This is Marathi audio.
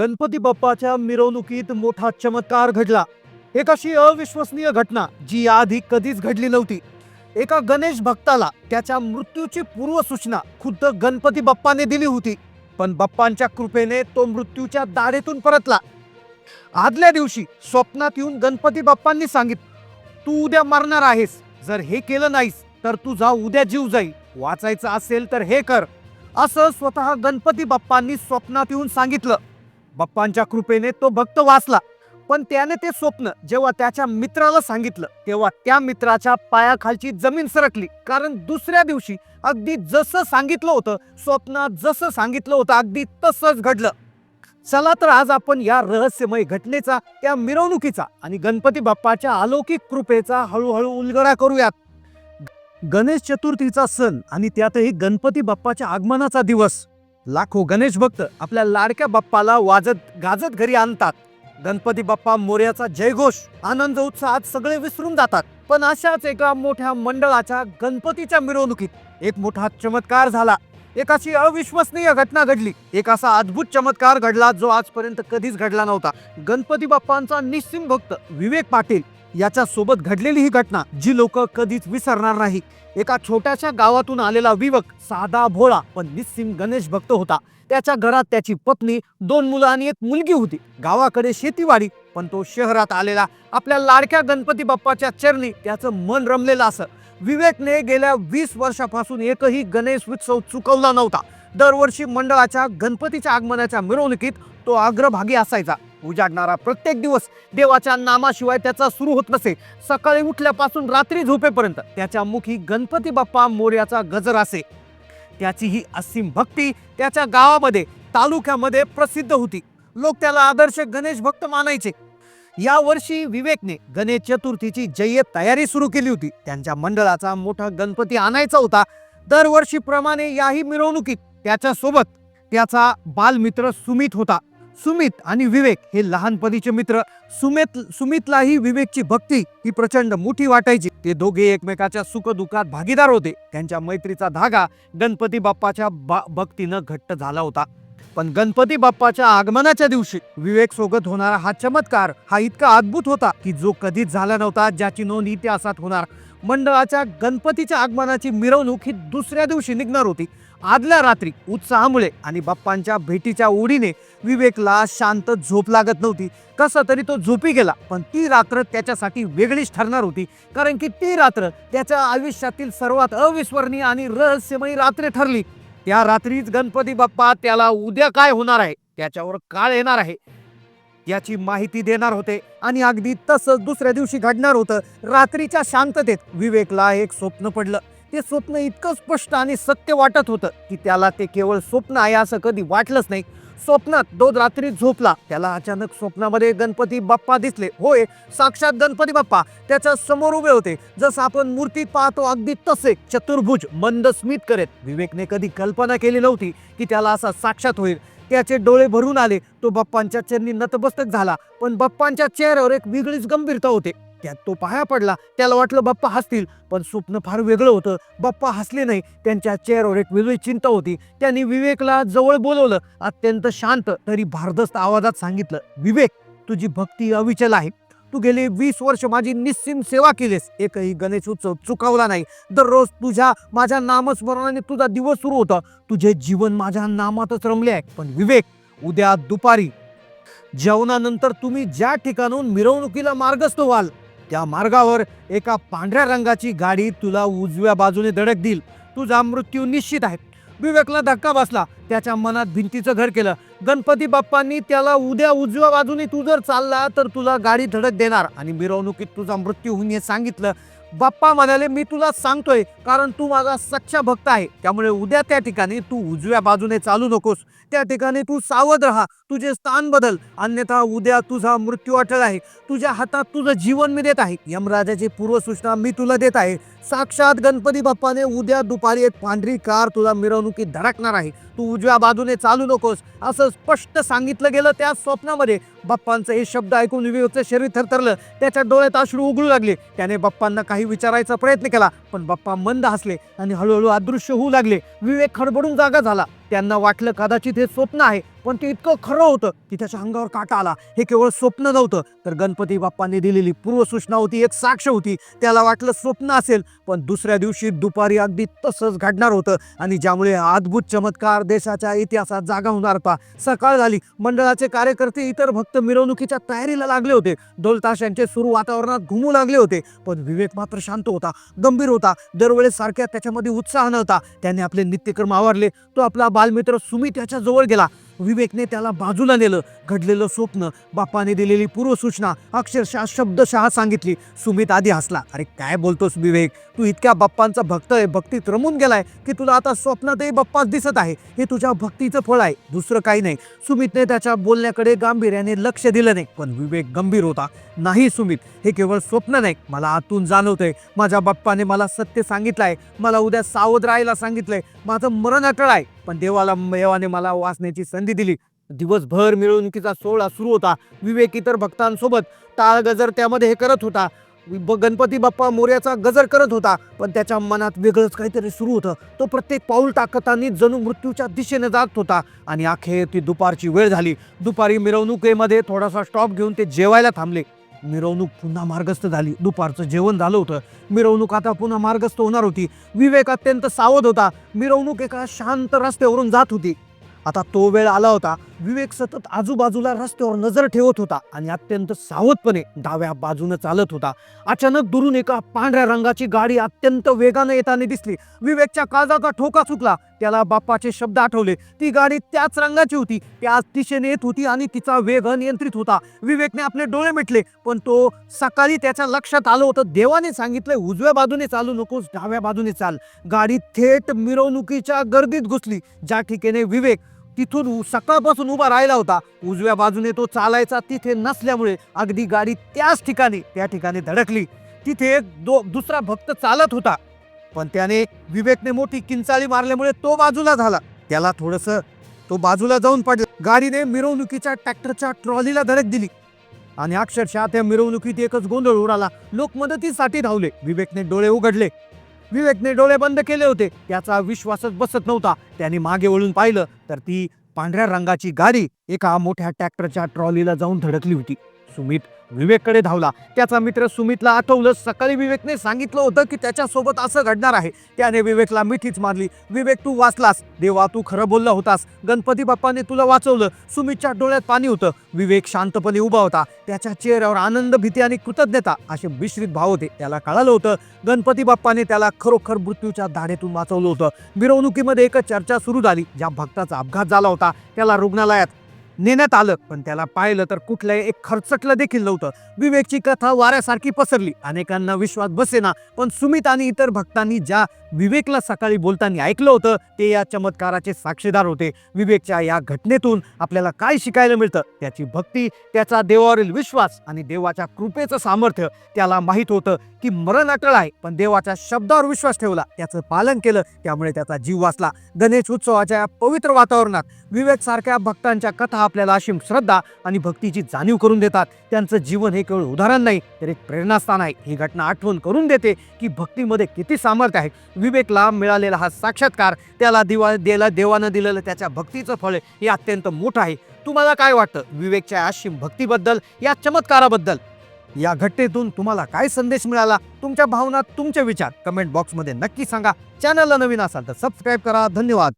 गणपती बाप्पाच्या मिरवणुकीत मोठा चमत्कार घडला. एक अशी अविश्वसनीय घटना जी याआधी कधीच घडली नव्हती. एका गणेश भक्ताला त्याच्या मृत्यूची पूर्वसूचना खुद्द गणपती बाप्पाने दिली होती. पण बाप्पांच्या कृपेने तो मृत्यूच्या दाढेतून परतला. आदल्या दिवशी स्वप्नात येऊन गणपती बाप्पांनी सांगितलं तू उद्या मरणार आहेस. जर हे केलं नाहीस तर तुझा उद्या जीव जाईल. वाचायचं असेल तर हे कर. असं स्वतः गणपती बाप्पांनी स्वप्नात येऊन सांगितलं. बाप्पांच्या कृपेने तो भक्त वाचला. पण त्याने ते स्वप्न जेव्हा त्याच्या मित्राला सांगितलं तेव्हा त्या मित्राच्या पायाखालची जमीन सरकली. कारण दुसऱ्या दिवशी अगदी जसं सांगितलं होतं स्वप्नात जसं सांगितलं होतं अगदी तसंच घडलं. चला तर आज आपण या रहस्यमय घटनेचा त्या मिरवणुकीचा आणि गणपती बाप्पाच्या अलौकिक कृपेचा हळूहळू उलगडा करूयात. गणेश चतुर्थीचा सण आणि त्यातही गणपती बाप्पाच्या आगमनाचा दिवस. लाखो गणेश भक्त आपल्या लाडक्या बाप्पाला वाजत गाजत घरी आणतात. गणपती बाप्पा मोर्याचा जयघोष आनंद उत्साहात सगळे विसरून जातात. पण अशाच एका मोठ्या मंडळाच्या गणपतीच्या मिरवणुकीत एक मोठा चमत्कार झाला. एक अशी अविश्वसनीय घटना घडली. एक असा अद्भुत चमत्कार घडला जो आजपर्यंत कधीच घडला नव्हता. गणपती बाप्पांचा निस्सिम भक्त विवेक पाटील याच्या सोबत घडलेली ही घटना जी लोक कधीच विसरणार नाही एका छोट्याशा गावातून आलेला विवक साधा भोळा पण निस्सिम गणेश भक्त होता. त्याच्या घरात त्याची पत्नी दोन मुलं आणि एक मुलगी होती. गावाकडे शेतीवाडी पण तो शहरात आलेला. आपल्या लाडक्या गणपती बाप्पाच्या चरणी त्याचं मन रमलेलं असं. विवेकने गेल्या वीस वर्षापासून एकही गणेश उत्सव चुकवला नव्हता. दरवर्षी मंडळाच्या गणपतीच्या आगमनाच्या मिरवणुकीत तो अग्रभागी असायचा. उजाडणारा प्रत्येक दिवस देवाच्या नामाशिवाय त्याचा सुरू होत नसे. सकाळी उठल्यापासून रात्री झोपेपर्यंत त्याच्या मुखी गणपती बाप्पा मोर्याचा गजर असे. त्याची ही असीम भक्ती त्याच्या गावामध्ये तालुक्यामध्ये प्रसिद्ध होती. लोक त्याला आदर्श गणेश भक्त मानायचे. या वर्षी विवेकने गणेश चतुर्थीची जय्यत तयारी सुरू केली होती. त्यांच्या मंडळाचा मोठा गणपती आणायचा होता. दरवर्षीप्रमाणे याही मिरवणुकीत त्याच्यासोबत त्याचा बालमित्र सुमित होता. सुमित आणि विवेक हे लहानपणीचे मित्र. सुमित सुमितलाही विवेकची भक्ती ही प्रचंड मोठी वाटायची. ते दोघे एकमेकाच्या सुखदुःखात भागीदार होते. त्यांच्या मैत्रीचा धागा गणपती बाप्पाच्या बा भक्तीनं घट्ट झाला होता. पण गणपती बाप्पाच्या आगमनाच्या दिवशी विवेक सोबत होणारा हा चमत्कार हा इतका अद्भुत होता की जो कधीच झाला नव्हता ज्याची नोंद इतिहासात होणार. मंडळाच्या गणपतीच्या आगमनाची मिरवणूक ही दुसऱ्या दिवशी निघणार होती. आदल्या रात्री उत्साहामुळे आणि बाप्पांच्या भेटीच्या ओढीने विवेकला शांत झोप लागत नव्हती. कसं तरी तो झोपी गेला पण ती रात्र त्याच्यासाठी वेगळीच ठरणार होती. कारण की ती रात्र त्याच्या आयुष्यातील सर्वात अविस्मरणीय आणि रहस्यमयी रात्र ठरली. त्या रात्रीच गणपती बाप्पा त्याला उद्या काय होणार आहे? त्याच्यावर काळ येणार आहे. याची माहिती देणार होते. आणि अगदी तसंच दुसऱ्या दिवशी घडणार होतं. रात्रीच्या शांततेत विवेकला एक स्वप्न पडलं. ते स्वप्न इतकं स्पष्ट आणि सत्य वाटत होतं की त्याला ते केवळ स्वप्न आहे असं कधी वाटलंच नाही. स्वप्नात तो रात्री झोपला. त्याला अचानक स्वप्नामध्ये गणपती बाप्पा दिसले. होय साक्षात गणपती बाप्पा. त्याच्यासमोर उभे होते. जसं आपण मूर्तीत पाहतो अगदी तसे चतुर्भुज मंद स्मित करत. विवेकने कधी कल्पना केली नव्हती की त्याला असा साक्षात होईल. त्याचे डोळे भरून आले. तो बाप्पांच्या चरणी नतमस्तक झाला. पण बाप्पांच्या चेहऱ्यावर एक वेगळीच गंभीरता होते. त्यात तो पाया पडला. त्याला वाटलं बाप्पा हसतील. पण स्वप्न फार वेगळं होतं. बाप्पा हसले नाही. त्यांच्या चेहऱ्यावर एक वेगळी चिंता होती. त्यांनी विवेकला जवळ बोलवलं. अत्यंत शांत तरी भारदस्त आवाजात सांगितलं विवेक तुझी भक्ती अविचल आहे. तू गेली वीस वर्ष माझी निस्सीम सेवा केलीस. एकही गणेश उत्सव चुकवला नाही. दररोज तुझ्या माझ्या नामस्मरणाने तुझा दिवस सुरू होता. तुझे जीवन माझ्या नामातच रमले आहे. पण विवेक उद्या दुपारी जेवणानंतर तुम्ही ज्या ठिकाणून मिरवणुकीला मार्गस्थ व्हाल त्या मार्गावर एका पांढऱ्या रंगाची गाडी तुला उजव्या बाजूने धडक देईल. तुझा मृत्यू निश्चित आहे. विवेकला धक्का बसला. त्याच्या मनात भिंतीचं घर केलं. गणपती बाप्पांनी त्याला उद्या उजव्या बाजूने तू जर चालला तर तुला गाडी धडक देणार. आणि मिरवणुकीत तुझा मृत्यू होऊन हे सांगितलं. बाप्पा म्हणाले मी तुला सांगतोय कारण तू माझा सच्चा भक्त आहे. त्यामुळे उद्या त्या ठिकाणी तू उजव्या बाजूने चालू नकोस. त्या ठिकाणी तू सावध राहा. तुझे स्थान बदल. अन्यथा उद्या तुझा मृत्यू अटळ आहे. तुझ्या हातात तुझं जीवन मी देत आहे. यमराजाची पूर्वसूचना मी तुला देत आहे. साक्षात गणपती बाप्पाने उद्या दुपारी एक पांढरी कार तुला मिरवणुकीत धडकणार आहे. तू उजव्या बाजूने चालू नकोस. असं स्पष्ट सांगितलं गेलं त्या स्वप्नामध्ये. बाप्पांचं हे शब्द ऐकून विवेकचं शरीर थरथरलं. त्याच्या डोळ्यात अश्रू उघडू लागले. त्याने बाप्पांना काही विचारायचा प्रयत्न केला पण बाप्पा मंद हसले आणि हळूहळू अदृश्य होऊ लागले. विवेक खडबडून जागा झाला. त्यांना वाटलं कदाचित हे स्वप्न आहे पण ते इतकं खरं होतं की त्याच्या अंगावर काटा आला. हे केवळ स्वप्न नव्हतं. तर गणपती बाप्पांनी दिलेली पूर्वसूचना होती एक साक्ष होती. त्याला वाटलं स्वप्न असेल पण दुसऱ्या दिवशी दुपारी अगदी तसंच घडणार होतं. आणि ज्यामुळे अद्भुत चमत्कार देशाच्या इतिहासात जागा होणार होता. सकाळ झाली. मंडळाचे कार्यकर्ते इतर भक्त मिरवणुकीच्या तयारीला लागले होते. ढोलताशांचे सुरू वातावरणात घुमू लागले होते. पण विवेक मात्र शांत होता गंभीर होता. दरवेळेस सारख्या त्याच्यामध्ये उत्साह नव्हता. त्याने आपले नित्यक्रम आवरले. तो आपला बालमित्र सुमित याच्या जवळ गेला. विवेकने त्याला बाजूला नेलं घडलेलं स्वप्न बाप्पाने दिलेली पूर्वसूचना अक्षरशः शब्दशः सांगितली. सुमित आधी हसला अरे काय बोलतोस विवेक? तू इतक्या बाप्पांचा भक्त आहे भक्तीत रमून गेलाय की तुला आता स्वप्नातही बाप्पाच दिसत आहे. हे तुझ्या भक्तीचं फळ आहे दुसरं काही नाही. सुमितने त्याच्या बोलण्याकडे गांभीर्याने लक्ष दिलं नाही पण विवेक गंभीर होता. नाही सुमित हे केवळ स्वप्न नाही मला आतून जाणवतंय. माझ्या बाप्पाने मला सत्य सांगितलं आहे मला उद्या सावध राहायला सांगितलंय. माझं मरण अटळ आहे. पण देवाला देवाने मला वाचण्याची संधी दिली. दिवसभर मिरवणुकीचा सोहळा सुरू होता. विवेक इतर भक्तांसोबत टाळ गजर त्यामध्ये हे करत होता. ब- गणपती बाप्पा मोर्याचा गजर करत होता. पण त्याच्या मनात वेगळंच काहीतरी सुरू होतं. तो प्रत्येक पाऊल टाकताना जणू मृत्यूच्या दिशेने जात होता. आणि अखेर ती दुपारची वेळ झाली. दुपारी मिरवणुकीमध्ये थोडासा स्टॉप घेऊन ते जेवायला थांबले. मिरवणूक पुन्हा मार्गस्थ झाली. दुपारचं जेवण झालं होतं. मिरवणूक आता पुन्हा मार्गस्थ होणार होती. विवेक अत्यंत सावध होता. मिरवणूक एका शांत रस्त्यावरून जात होती. आता तो वेळ आला होता. विवेक सतत आजूबाजूला रस्त्यावर नजर ठेवत होता आणि अत्यंत सावधपणे डाव्या बाजूने चालत होता. अचानक दुरून एका पांढऱ्या रंगाची गाडी अत्यंत वेगाने येताना दिसली. विवेकच्या काळजाचा ठोका चुकला. त्याला बाप्पाचे शब्द आठवले. ती गाडी त्याच रंगाची होती. त्याच दिशेने येत होती आणि तिचा वेग अनियंत्रित होता. विवेकने आपले डोळे मिटले पण तो सकाळी त्याच्या लक्षात आलं होतं. देवाने सांगितलंय उजव्या बाजूने चालू नकोस डाव्या बाजूने चाल. गाडी थेट मिरवणुकीच्या गर्दीत घुसली. ज्या ठिकाणी विवेक तिथून सकाळपासून उभा राहिला होता. उजव्या बाजूने तो चालायचा तिथे नसल्यामुळे अगदी गाडी त्याच ठिकाणी त्या ठिकाणी धडकली. तिथे एक दो दुसरा भक्त चालत होता. पण त्याने विवेकने मोठी किंचाळी मारल्यामुळे तो बाजूला झाला. त्याला थोडस तो बाजूला जाऊन पडला. गाडीने मिरवणुकीच्या ट्रॅक्टरच्या ट्रॉलीला धडक दिली. आणि अक्षरशः त्या मिरवणुकीत एकच गोंधळ उडाला. लोक मदतीसाठी धावले. विवेकने डोळे उघडले. विवेकने डोळे बंद केले होते. त्याचा विश्वासच बसत नव्हता. त्याने मागे वळून पाहिलं तर ती पांढऱ्या रंगाची गाडी एका मोठ्या ट्रॅक्टरच्या ट्रॉलीला जाऊन धडकली होती. सुमित विवेककडे धावला. त्याचा मित्र सुमितला आठवलं. सकाळी विवेकने सांगितलं होतं की त्याच्यासोबत असं घडणार आहे. त्याने विवेकला मिठीच मारली. विवेक तू वाचलास. देवा तू खरं बोलला होतास. गणपती बाप्पाने तुला वाचवलं. सुमितच्या डोळ्यात पाणी होतं. विवेक शांतपणे उभा होता. त्याच्या चेहऱ्यावर आनंद भीती आणि कृतज्ञता असे मिश्रित भाव होते. त्याला कळालं होतं गणपती बाप्पाने त्याला खरोखर मृत्यूच्या दाढेतून वाचवलं होतं. मिरवणुकीमध्ये एक चर्चा सुरू झाली. ज्या भक्ताचा अपघात झाला होता त्याला रुग्णालयात नेण्यात आलं. पण त्याला पाहिलं तर कुठलंही एक खर्चटलं देखील नव्हतं. विवेकची कथा वाऱ्यासारखी पसरली. अनेकांना विश्वास बसेना. पण सुमित आणि इतर भक्तांनी ज्या विवेकला सकाळी बोलताना ऐकलं होतं ते या चमत्काराचे साक्षीदार होते. विवेकच्या या घटनेतून आपल्याला काय शिकायला मिळतं? त्याची भक्ती त्याचा देवावरील विश्वास आणि देवाच्या कृपेचं सामर्थ्य त्याला माहीत होतं की मरण अटळ आहे. पण देवाच्या शब्दावर विश्वास ठेवला. त्याचं पालन केलं. त्यामुळे त्याचा जीव वाचला. गणेश उत्सवाच्या या पवित्र वातावरणात विवेक सारख्या भक्तांच्या कथा आपल्याला अशीम श्रद्धा आणि भक्तीची जाणीव करून देतात. त्यांचं जीवन हे केवळ उदाहरण नाही तर एक प्रेरणास्थान आहे. ही घटना आठवण करून देते की भक्तीमध्ये किती सामर्थ्य आहे. विवेकला मिळालेला हा साक्षात्कार त्याला दिवा देला देवानं दिलेलं त्याच्या भक्तीचं फळ हे अत्यंत मोठं आहे. तुम्हाला काय वाटतं? विवेकच्या आशिम भक्तीबद्दल या चमत्काराबद्दल? या घटनेतून तुम्हाला काय संदेश मिळाला? तुमच्या भावना तुमचे विचार कमेंट बॉक्समध्ये नक्की सांगा. चॅनलला नवीन असाल तर सबस्क्राईब करा. धन्यवाद.